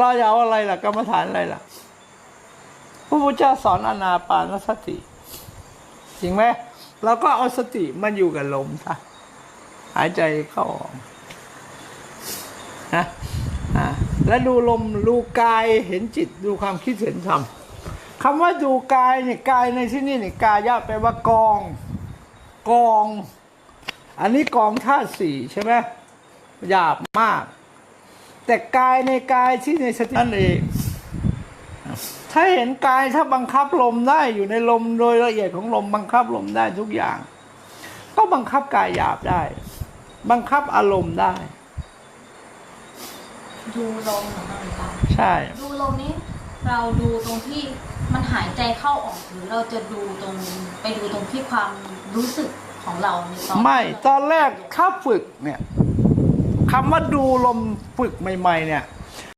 เราจะเอาอะไรล่ะกรรมฐานอะไรล่ะพระพุทธเจ้าสอนอนาปานสติจริงไหมเราก็เอาสติมันอยู่กับลมซะหายใจเข้าออกนะแล้วดูลมดูกายเห็นจิตดูความคิดเห็นธรรมคำว่าดูกายเนี่ยกายในที่นี่เนี่ยกายะแปลว่ากองกอง อันนี้กองธาตุสี่ใช่ไหมหยาบมาก แต่กายในกายที่ในสตินั่นเองถ้าเห็นกายถ้าบังคับลมได้อยู่ในลมโดยละเอียดของลมบังคับลมได้ทุกอย่าง ก็บังคับกายหยาบได้ บังคับอารมณ์ได้ ดูลมของเราตาใช่ ดูลมนี้ เราดูตรงที่มันหายใจเข้าออกหรือเราจะดูตรงไปดูตรงที่ความรู้สึกของเราในตอนไม่ที่เราตอนแรกถ้าฝึกเนี่ย คำว่าดูลมฝึกใหม่ ๆ เนี่ย